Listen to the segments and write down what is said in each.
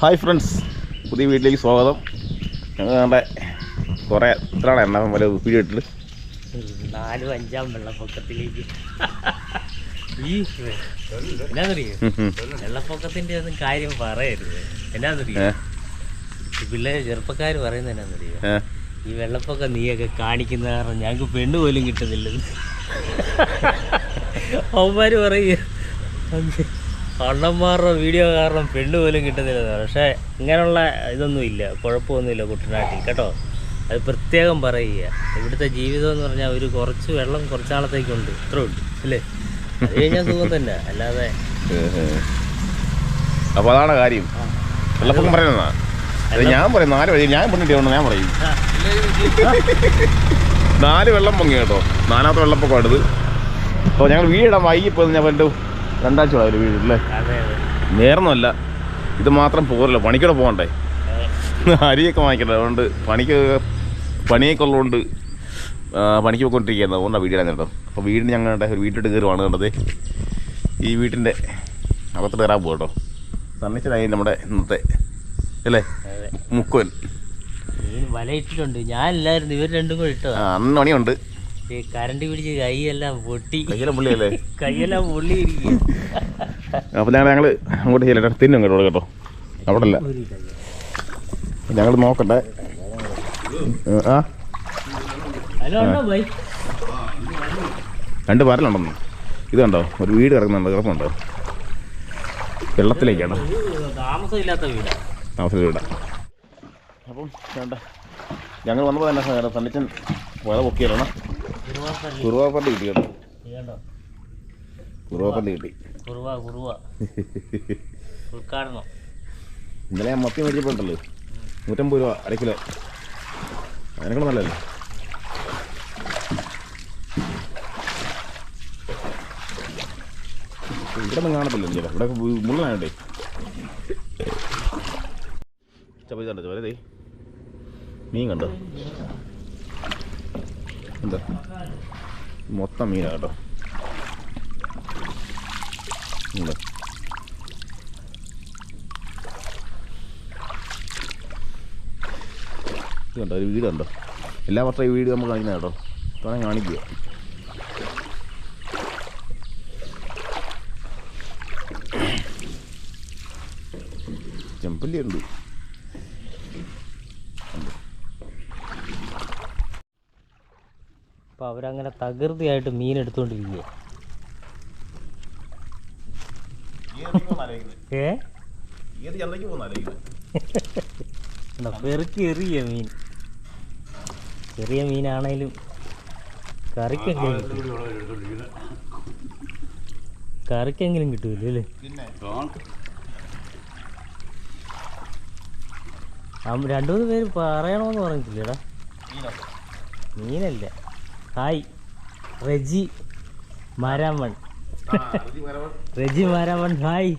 Hi friends പുതിയ വീട്ടിലേക്ക് സ്വാഗതം. ഞങ്ങൾ നമ്മുടെ കുറേ എത്രയാണ് എണ്ണ പോലെ വീഡിയോ ഇട്ടിട്ട്? നാലും അഞ്ചാം വെള്ളപ്പൊക്കത്തിലേക്ക്. ഈ എന്നാന്നറിയോ? വെള്ളപ്പൊക്കത്തിന്റെ ഒന്നും കാര്യം പറയരുത്. എന്നാന്നറിയോ? പിള്ളേർ ചെറുപ്പക്കാർ പറയുന്നത് എന്നാന്നറിയോ? ഈ വെള്ളപ്പൊക്കം നീയൊക്കെ കാണിക്കുന്ന കാരണം ഞങ്ങൾക്ക് പെണ്ണ് പോലും കിട്ടുന്നില്ലെന്ന്. അവന്മാര് പറയുക അണ്ണന്മാരുടെ വീഡിയോ കാരണം പെണ്ണ് പോലും കിട്ടുന്നില്ല പക്ഷേ ഇങ്ങനെയുള്ള ഇതൊന്നും ഇല്ല. കുഴപ്പമൊന്നുമില്ല കുട്ടനാട്ടിൽ കേട്ടോ? അത് പ്രത്യേകം പറയുക. ഇവിടുത്തെ ജീവിതം എന്ന് പറഞ്ഞാൽ ഒരു കുറച്ച് വെള്ളം കുറച്ചാളത്തേക്കുണ്ട് ഇത്ര ഉണ്ട് അല്ലേ? അത് കഴിഞ്ഞാൽ സുഖം തന്നെ. അല്ലാതെ. അപ്പോൾ അതാണ് കാര്യം. വെള്ളപ്പൊക്കം പറയുന്നതാ അത് ഞാൻ പറയും നാല് വഴി. ഞാൻ പെണ്ണിട്ടുണ്ട് ഞാൻ പറയും. നാല് വെള്ളം പൊങ്ങി കേട്ടോ. നാലാമത്തെ അടുത്ത് അപ്പോൾ ഞങ്ങൾ വീടിടാൻ വൈകിപ്പോൾ ഞാൻ പണ്ട് രണ്ടാഴ്ച വീട് അല്ലേ? നേർന്നല്ല ഇത് മാത്രം പോരല്ലോ പണിക്കൂടെ പോകണ്ടേ? അരിയൊക്കെ വാങ്ങിക്കണ്ടേ അതുകൊണ്ട് പണിക്ക് പണിയൊക്കെ ഉള്ളതുകൊണ്ട് പണിക്ക് പോയിക്കൊണ്ടിരിക്കുന്നത് അതുകൊണ്ടാണ് വീടിടാൻ കേട്ടോ അപ്പോൾ വീടിന് ഞങ്ങളുടെ ഒരു വീട്ടിട്ട് കയറുവാണ് കണ്ടത്. ഈ വീട്ടിന്റെ അകത്ത് കയറാൻ പോകും കേട്ടോ സണ്ണിച്ചനായി നമ്മുടെ ഇന്നത്തെ അല്ലേ? മുക്കുവൻ. വലയിട്ടിട്ടുണ്ട്. ഞാൻ ഇല്ലായിരുന്നു. ഇവർ രണ്ടും കൂടി ഇട്ടതാ. ആ അന്ന് പണിയുണ്ട്. കരണ്ട് പിടിച്ച് കൈയെല്ലാം പൊട്ടി. കയ്യിലെ പുള്ളിയല്ലേ? കൈയെല്ലാം പൊള്ളിയിരിക്കും അപ്പോൾ ഞങ്ങൾ ഞങ്ങൾ അങ്ങോട്ട് ചെയ്യട്ടെ തിന്നും കേട്ടോ. കേട്ടോ അവിടെ അല്ല ഞങ്ങൾ നോക്കട്ടെ. ആ. രണ്ട് പരലുണ്ടെന്ന്. ഇത് കണ്ടോ? ഒരു വീട് കിടക്കുന്നുണ്ട്. കിടപ്പുണ്ടോ. വെള്ളത്തിലേക്കാണ്. താമസമില്ലാത്ത വീടാ. താമസം വീടാ. അപ്പം വേണ്ട. ഞങ്ങൾ വന്നപ്പോൾ തന്നെ സണ്ണിച്ചൻ പുഴ പൊക്കിയാണ് കുറുവാപ്പള്ളി. കിട്ടി കുറുവാപ്പള്ളി കിട്ടി. കുറുവ കുറുവ. ഉദ്ഘാടനം ഇന്നലെ ഞാൻ മത്തി മേടിച്ചപ്പോണ്ടല്ലോ. നൂറ്റമ്പത് രൂപ അര കിലോ. അതിനൊക്കെ നല്ലല്ലേ ഇവിടെ ഒന്നും കാണത്തില്ല ചേട്ടാ ഇവിടെ മുള്ളനായോണ്ടേ. ചപ്പ കണ്ടോ ചോരതേ മീൻ കണ്ടോ? എന്താ? മൊത്തം മീനാ കേട്ടോ ഉണ്ടോ ഇത് കണ്ടോ? ഒരു വീട് കണ്ടോ? എല്ലാ വർഷം ഈ വീട് നമ്മൾ കാണിക്കുന്ന കേട്ടോ. ഇത്തവണ കാണിക്കുക ചെമ്പല്ലി ഉണ്ട് അപ്പൊ അവരങ്ങനെ തകൃതിയായിട്ട് മീൻ എടുത്തോണ്ടിരിക്കുക ഏ? പെറുക്കി എറിയ മീൻ. ചെറിയ മീനാണേലും കറിക്കെങ്കിലും. കറിക്കെങ്കിലും കിട്ടൂല അല്ലേ? രണ്ടു മൂന്ന് പേര് പറയണമെന്ന് പറഞ്ഞിട്ടില്ലേടാ. മീനല്ല. ഹായ്. റെജി മാരാമൺ. റെജി മാരാമൺ. ഹായ്.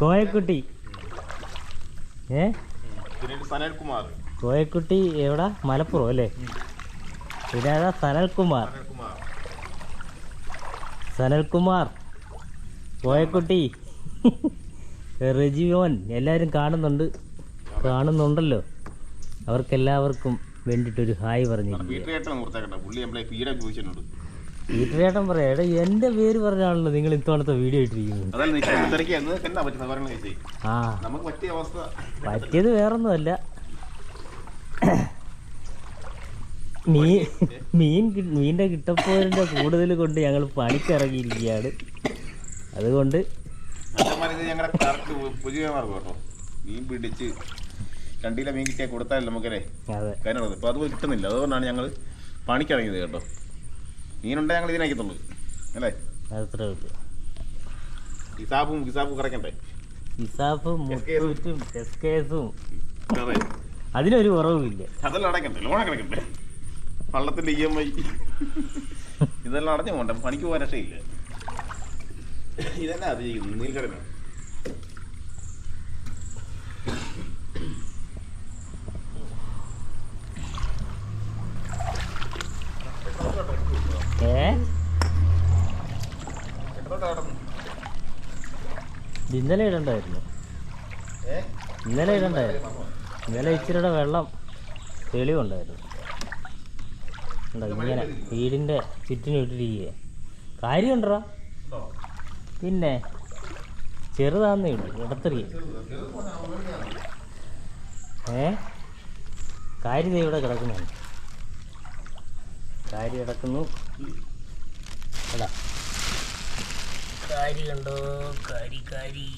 കോയക്കുട്ടി. ഏ? സനൽകുമാർ. കോയക്കുട്ടി എവിടാ? മലപ്പുറം അല്ലേ? പിന്നെ അതാ സനൽകുമാർ. സനൽകുമാർ. സനൽകുമാർ. കോയക്കുട്ടി. റെജിയോൻ എല്ലാവരും കാണുന്നുണ്ട്. കാണുന്നുണ്ടല്ലോ. അവർക്കെല്ലാവർക്കും വേണ്ടിയിട്ടൊരു ഹായ് പറഞ്ഞിരിക്കുക. വീട്ടിലേട്ടൻ പറയാം. എടാ എന്റെ പേര് പറഞ്ഞാണല്ലോ നിങ്ങൾ ഇത്തവണത്തെ വീഡിയോ ഇട്ടിരിക്കുന്നത്. ആ. നമുക്ക് പറ്റിയ അവസ്ഥ. പറ്റിയത് വേറൊന്നുമല്ല. മീൻ മീൻ മീന്റെ കിട്ടപ്പോരിന്റെ കൂടുതൽ കൊണ്ട് ഞങ്ങൾ പണിക്കിറങ്ങിയിരിക്കുകയാണ്. അതുകൊണ്ട് ഞങ്ങളുടെ പുതിയ മാർഗം കേട്ടോ. മീൻ പിടിച്ച് രണ്ടിലെ മീൻ കിട്ടിയാൽ കൊടുത്താലേ നമുക്കല്ലേ? അതെ. കാര്യമുള്ളത് ഇപ്പോൾ അതുപോലെ കിട്ടുന്നില്ല. അതുകൊണ്ടാണ് ഞങ്ങൾ പണിക്കിറങ്ങിയത് കേട്ടോ. മീനുണ്ടെങ്കിൽ ഞങ്ങൾ ഇതിനാക്കിത്തുള്ളൂ അല്ലേ? ഹിസാബും ഹിസാബും അതെ. അതിനൊരു കുറവുമില്ല അതെല്ലാം അടയ്ക്കണ്ടേ? ലോൺ അടയ്ക്കണ്ടേ? പള്ളത്തിന്റെ ഇ എം ഐ. ഇതെല്ലാം അടഞ്ഞു പോകണ്ടേ. പണിക്ക് പോകാൻ രക്ഷയില്ല. ഇതെല്ലാം അത് ചെയ്യുന്നത് നീൽക്കടന ഏ ഇത് ഇന്നലെ ഇടണ്ടായിരുന്നു. ഇന്നലെ ഇടണ്ടായിരുന്നു. ഇന്നലെ ഇച്ചിരിയുടെ വെള്ളം തെളിവുണ്ടായിരുന്നു. ഇങ്ങനെ വീടിന്റെ ചുറ്റിനും ഇട്ടിരിക്കുക കാര്യമുണ്ടോ? പിന്നെ ചെറുതാന്നേ ഉള്ളൂ ഇടത്തെറിയ ഏ? കാര്യം ഇവിടെ കിടക്കുന്നുണ്ട് കാര്യം കിടക്കുന്നു. എടാ കാരി കണ്ടോ കാരി കാരി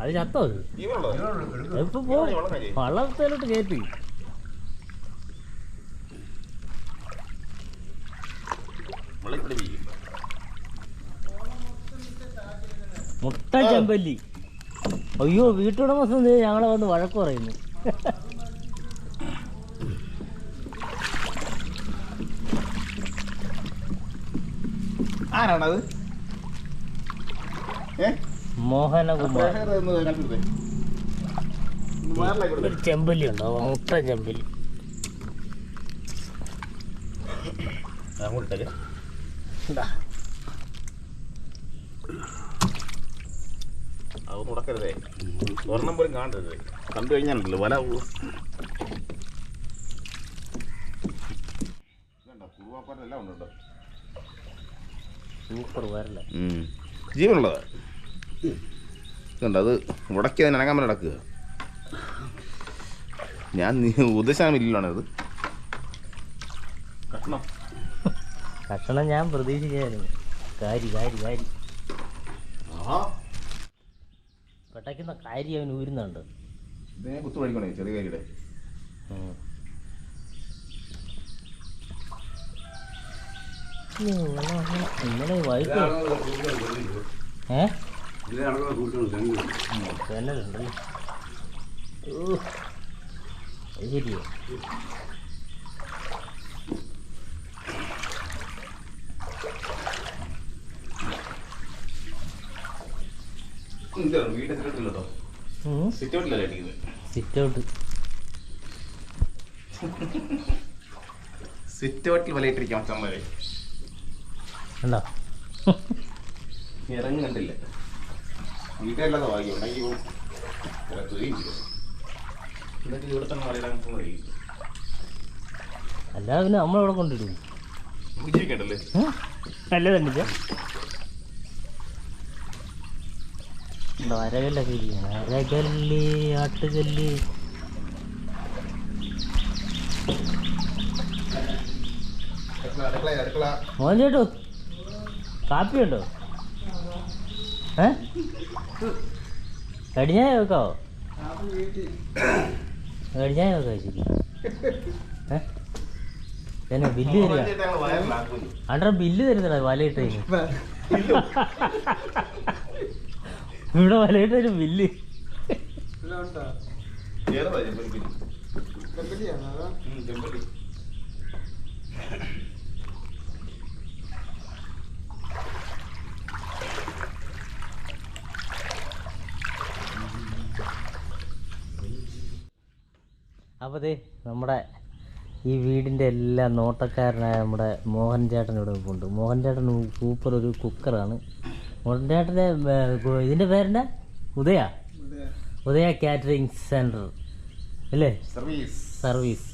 അത് ചത്തോ ഇപ്പൊ വള്ളത്തിലോട്ട് കയറ്റി മുട്ട ചെമ്പല്ലി. അയ്യോ വീട്ടുടമസ്ഥ ഞങ്ങളെ വന്ന് വഴക്ക് പറയുന്നു. ആരാണത്? മോഹനകുമാർ. ഒരു ചെമ്പല്ലി ഉണ്ടോ? മുട്ട ചെമ്പല്ലി. അത് മുടക്കരുതേ. സ്വർണം പോലും കാണരുത്. കണ്ടു വല എല്ലാം ഉണ്ടോ? ജീവനുള്ളതാ? ഇതുണ്ട്? അത് മുടക്കി അതിന് അനങ്ങാൻ നടക്കുക. ഞാൻ ഉദ്ദേശമില്ലാണത് കഷ്ണം. ഭക്ഷണം ഞാൻ പ്രതീക്ഷിച്ചായിരുന്നു കാരി കാരി കാരി. പെട്ടയ്ക്കുന്ന കാരി അവൻ ഊരുന്നുണ്ട്. ചെറിയ കാര്യയുടെ വൈകിട്ട് ഏ? ജനലുണ്ടല്ലേ അത് ശരിയോ. സിറ്റ് ഔട്ടിലല്ലേ സിറ്റ് ഔട്ട് സിറ്റ് ഔട്ടിൽ വലയിട്ടിരിക്കാം മച്ചന്മാരെ ഉണ്ടോ ഇറങ്ങി കണ്ടില്ല? വീട്ടിലല്ലാതെ ഭാഗ്യം. ഉണ്ടെങ്കിൽ എന്നിട്ട് ഇവിടെ തന്നെ വലയിടാൻ കഴിയും അല്ലാതെ പിന്നെ നമ്മളിവിടെ കൊണ്ടിടും ജീവിക്കണ്ടല്ലേ നല്ലതണ്ടിച്ച അരകല്ലൊക്കെ ഇരിക്കുകയാണ് അരകല്ല് ആട്ടുകല്ല്. മോൻ ചേട്ടു. കാപ്പിയുണ്ടോ? ഏ? കടിഞ്ഞായ വെക്കാവോ കടിഞ്ഞായ വെക്കാവോ ശരി ഏ? ബില്ല് തരിക. അണ്ടറ ബില്ല് തരുന്നില്ല വലയിട്ട് ഇവിടെ വലയിട്ട് ഒരു ബില്ല് അപ്പോൾ ദേ നമ്മുടെ ഈ വീടിന്റെ എല്ലാ നോട്ടക്കാരനായ നമ്മുടെ മോഹൻ ചേട്ടൻ ഇവിടെ ഉണ്ട്. മോഹൻ ചേട്ടൻ സൂപ്പർ ഒരു കുക്കറാണ് മോഹൻ ചേട്ടന്റെ ഇതിന്റെ പേരെന്താ? ഉദയ. ഉദയ കാറ്ററിംഗ് സെന്റർ അല്ലേ? സർവീസ് സർവീസ്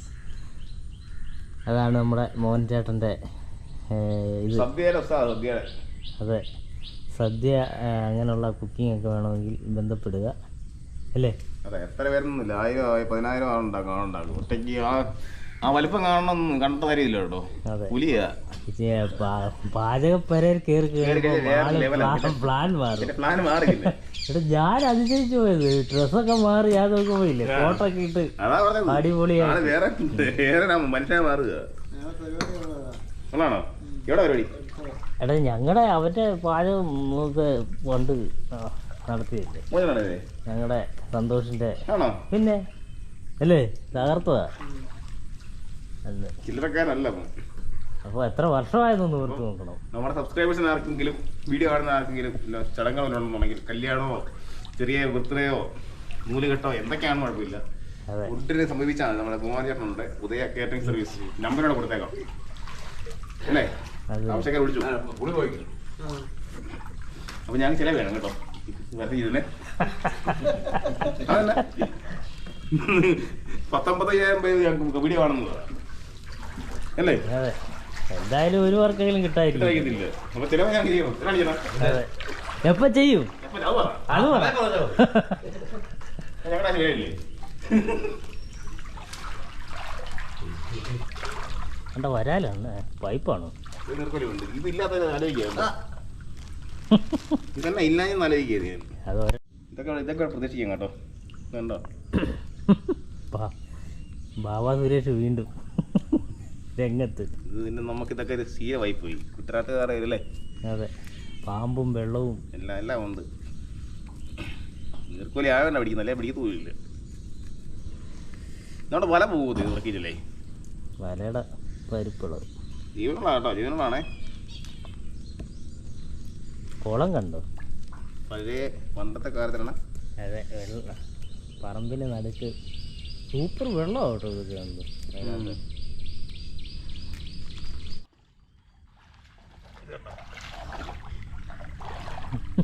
അതാണ് നമ്മുടെ മോഹൻ ചേട്ടന്റെ ഇത്. അതെ. സദ്യ അങ്ങനെയുള്ള കുക്കിംഗ് ഒക്കെ വേണമെങ്കിൽ ബന്ധപ്പെടുക. അല്ലേ? അതെ എത്ര പേരൊന്നുമില്ല. ആയിരം ആയി- പതിനായിരം ആളുണ്ടാക്കും ആളുണ്ടാക്കും ഒറ്റയ്ക്ക് ആ ആ വലിപ്പം കാണണം കണ്ട കാര്യമില്ല കേട്ടോ. അതെ. പുലിയാ. ഇത് പാ- പാചകപ്പരയിൽ കയറി കേറി കേറി വേറെ level പ്ലാൻ മാറും. പ്ലാൻ മാറിയില്ല. എടാ ഞാൻ അതിശയിച്ചു പോയത്. ഡ്രസ്സൊക്കെ മാറി ഇട്ട് അടിപൊളിയാണ് വേറെ വേറെ മനുഷ്യനെ മാറുക. എവിടെ പരിപാടി? എടാ ഞങ്ങളുടെ അവന്റെ പാചകം നമുക്ക് പണ്ട് ആ, നടത്തിയില്ലേ? ഞങ്ങളുടെ സന്തോഷിന്റെ ആണോ? പിന്നെ? അല്ലേ? തകർത്തതാ. അന്ന് ചില്ലറക്കാരല്ല അപ്പം. അപ്പോൾ എത്ര വർഷമായതൊന്ന് ഓർത്ത് നോക്കണം. നമ്മുടെ സബ്സ്ക്രൈബേഴ്സിന് ആർക്കെങ്കിലും വീഡിയോ കാണുന്ന ആർക്കെങ്കിലും ഇല്ല ചടങ്ങോ ഉണ്ടെന്നുണ്ടെങ്കിൽ കല്യാണമോ ചെറിയ ബർത്ത്ഡേയോ നൂലുകെട്ടോ എന്തൊക്കെയാണ് കുഴപ്പമില്ല. ഫുഡിനെ സമീപിച്ചാണ് നമ്മുടെ കുമാരിയേട്ടനുണ്ട് ഉദയ കേറ്ററിംഗ് സർവീസ് നമ്പറോടെ കൊടുത്തേക്കാം. അല്ലേ? അത്. ആവശ്യക്കാർ വിളിച്ചു. അപ്പൊ ഞാൻ ചില വേണം കേട്ടോ. ഇതിനെ അതല്ല പത്തൊമ്പത്തയ്യായിരം പേര് ഞങ്ങൾക്ക് വീഡിയോ കാണുന്നത്. അല്ലേ? അതെ. എന്തായാലും ഒരു വർക്കെങ്കിലും കിട്ടായിരിക്കും. എപ്പോ ചെയ്യും? അത് പറ. കണ്ട വരാലാണ് പൈപ്പാണോ? ഉണ്ട്. ഇതില്ലാത്ത ആലോചിക്കുക ഇതന്നെ ഇതൊക്കെ ഇതൊക്കെ കേട്ടോ കണ്ടോ ബാബാ സുരേഷ് വീണ്ടും രംഗത്ത് ഇത് പിന്നെ നമുക്ക് ഇതൊക്കെ ഒരു പോയി കുട്ടനാട്ടുകാരല്ലേ അതെ പാമ്പും വെള്ളവും എല്ലാം എല്ലാം ഉണ്ട് നീർക്കോലി ആയവന്നെ പിടിക്കുന്നല്ലേ പിടിക്കത്തു പോയില്ല നമ്മുടെ വല പോകുന്നത് ഇത് ഉറക്കിയില്ലേ വലയുടെ പരിപ്പുള്ളത് കേട്ടോ ജീവനുള്ളതാണേ കുളം കണ്ടോ? പഴയ പണ്ടത്തെ കാലത്തിലാണ്. അതെ വെള്ള പറമ്പിന് നടുക്ക് സൂപ്പർ വെള്ളം കേട്ടോ ഇത് കണ്ടു.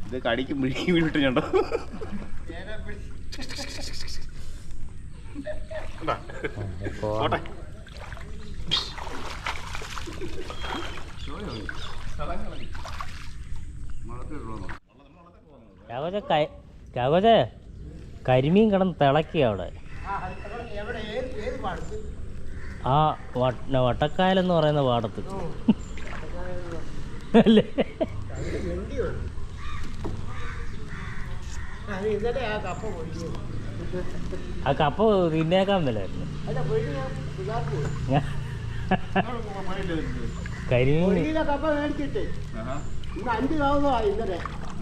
ഇത് കടിക്കും പിടിക്കും വീണിട്ട് കണ്ടോ? കണ്ടോ? ആ, ഇപ്പോ പോട്ടെ ചാകോച്ച ക- ചാകോച്ച കരിമീൻ കിടന്ന് തിളക്കിയ അവിടെ. ആ വട്ട- വട്ടക്കായലെന്ന് പറയുന്ന പാടത്ത്. അല്ലേ? ആ കപ്പ തിന്നേക്കാൻ മേലായിരുന്നു. കരിമീൻ കപ്പ മേടിച്ചിട്ട് ആ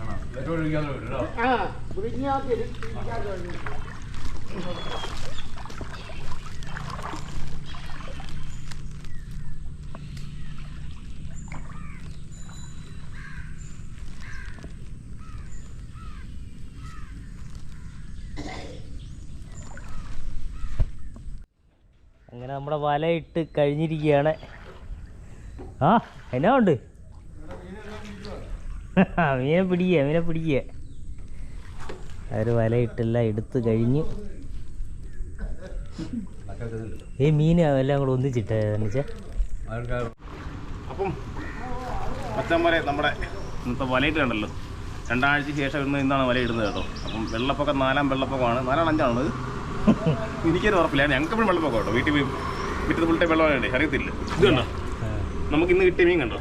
അങ്ങനെ നമ്മുടെ വലയിട്ട് കഴിഞ്ഞിരിക്കുകയാണ്. ആ എന്നാ ഉണ്ട്? മീനെ പിടിക്കുക മീനെ പിടിക്കുക അവർ വലയിട്ടില്ല എടുത്ത് കഴിഞ്ഞ്. ഈ മീൻ എല്ലാം കൂടെ ഒന്നിച്ചിട്ടേ അപ്പം അപ്പം അച്ഛന്മാരെ നമ്മുടെ ഇന്നത്തെ വലയിട്ട് കണ്ടല്ലോ. രണ്ടാഴ്ച ശേഷം ഇന്ന് ഇന്നാണ് വല ഇടുന്നത് കേട്ടോ. അപ്പം വെള്ളപ്പൊക്കം നാലാം വെള്ളപ്പൊക്കമാണ്. നാലാണ് അഞ്ചാണത്. എനിക്കൊരു ഉറപ്പില്ല. ഞങ്ങൾക്ക് എപ്പോഴും വെള്ളപ്പൊക്കം കേട്ടോ. വീട്ടിൽ വീട്ടിൽ ഫുൾ ടൈം വെള്ളമാണ് അറിയത്തില്ല. ഇത് കണ്ടോ നമുക്ക് ഇന്ന് കിട്ടിയ മീൻ കണ്ടോ?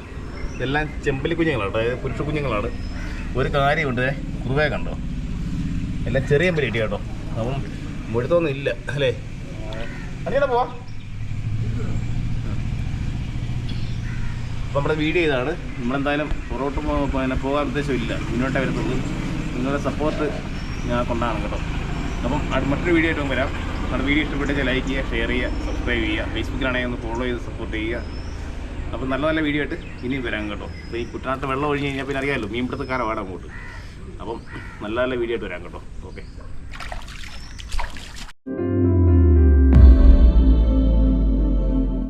ഇതെല്ലാം ചെമ്പലി കുഞ്ഞുങ്ങളാണ് അതായത് പുരുഷ കുഞ്ഞുങ്ങളാണ്. ഒരു കാര്യമുണ്ട്. കുറുവേ കണ്ടോ? എല്ലാം ചെറിയ ചെമ്പലി കിട്ടി കേട്ടോ. അപ്പം മുഴുത്തൊന്നും ഇല്ല. അല്ലേ? അതിനെ പോവാ. അപ്പോൾ നമ്മുടെ വീഡിയോ ഇതാണ്. നമ്മളെന്തായാലും പുറകോട്ട് പിന്നെ പോകാൻ ഉദ്ദേശമില്ല. മുന്നോട്ടേ വരത്തുള്ളൂ. നിങ്ങളുടെ സപ്പോർട്ട് ഞാൻ കൊണ്ടാണ് കേട്ടോ. അപ്പം മറ്റൊരു വീഡിയോ ആയിട്ട് വരാം. നമ്മുടെ വീഡിയോ ഇഷ്ടപ്പെട്ടെങ്കിൽ ലൈക്ക് ചെയ്യുക ഷെയർ ചെയ്യുക സബ്സ്ക്രൈബ് ചെയ്യുക. ഫേസ്ബുക്കിലാണെങ്കിൽ ഒന്ന് ഫോളോ ചെയ്ത് സപ്പോർട്ട് ചെയ്യുക. അപ്പം നല്ല നല്ല വീഡിയോ ആയിട്ട് ഇനിയും വരാം കേട്ടോ. അപ്പോൾ ഈ കുട്ടനാട്ട് വെള്ളം ഒഴിഞ്ഞ് കഴിഞ്ഞാൽ പിന്നെ അറിയാമല്ലോ മീൻപിടുത്തക്കാരാണ് അങ്ങോട്ട് അപ്പം നല്ല നല്ല വീഡിയോ ആയിട്ട് വരാം കേട്ടോ.